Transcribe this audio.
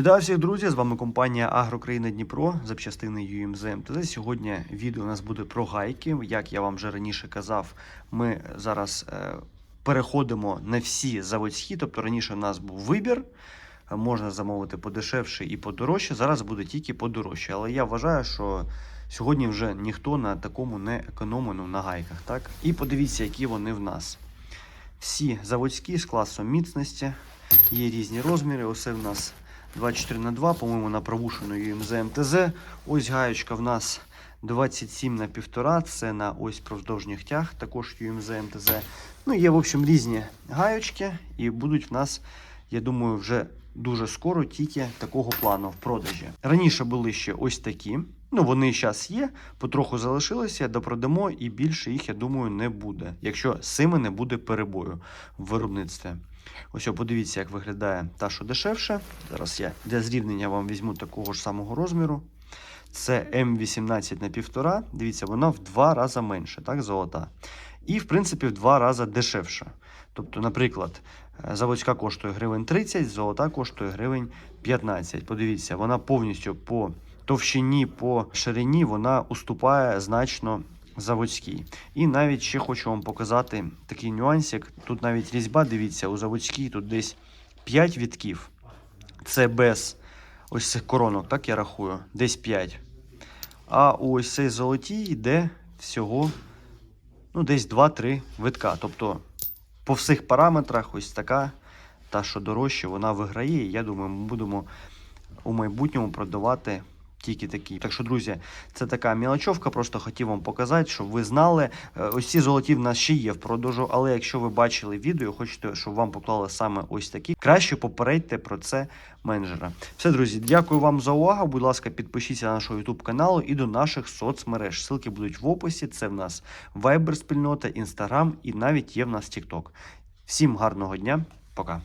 Вітаю всіх, друзі! З вами компанія Агрокраїна Дніпро, запчастини UMZ МТЗ. Сьогодні відео у нас буде про гайки. Як я вам вже раніше казав, ми зараз е, переходимо на всі заводські. Тобто раніше у нас був вибір. Можна замовити подешевше і подорожче. Зараз буде тільки подорожче. Але я вважаю, що сьогодні вже ніхто на такому не економить ну, на гайках. Так? І подивіться, які вони в нас. Всі заводські з класом міцності. Є різні розміри. Оце в нас 24 на 2, по-моєму, на провушеної МЗ МТЗ. Ось гаєчка в нас 27 на 1,5, це на ось провздовжніх тяг, також ЮМЗ МТЗ. Ну, є, в общем, різні гаєчки, і будуть в нас, я думаю, вже дуже скоро тільки такого плану в продажі. Раніше були ще ось такі. Ну, вони зараз є, потроху залишилися, допродамо, і більше їх, я думаю, не буде, якщо з цими не буде перебою в виробництві. Ось подивіться, як виглядає та, що дешевше. Зараз я для зрівнення вам візьму такого ж самого розміру. Це М18 на 1,5. Дивіться, вона в два рази менше, так, золота. І, в принципі, в два рази дешевша. Тобто, наприклад, е, заводська коштує гривень 30, золота коштує гривень 15. Подивіться, вона повністю по товщині, по ширині вона уступає значно заводській. І навіть ще хочу вам показати такий нюансик. Тут навіть різьба, дивіться, у заводській тут десь 5 вітків. Це без ось цих коронок, так я рахую, десь 5. А у ось цей золотій йде всього ну, десь 2-3 витка. Тобто по всіх параметрах ось така, та що дорожче, вона виграє. Я думаю, ми будемо у майбутньому продавати тільки такі. Так що, друзі, це така мілочовка, просто хотів вам показати, щоб ви знали. Е, Ось ці золоті в нас ще є в продажу, але якщо ви бачили відео, хочете, щоб вам поклали саме ось такі, краще попередьте про це менеджера. Все, друзі, дякую вам за увагу. Будь ласка, підпишіться на наш YouTube канал і до наших соцмереж. Ссылки будуть в описі. Це в нас Viber спільнота, Instagram і навіть є в нас TikTok. Всім гарного дня, пока.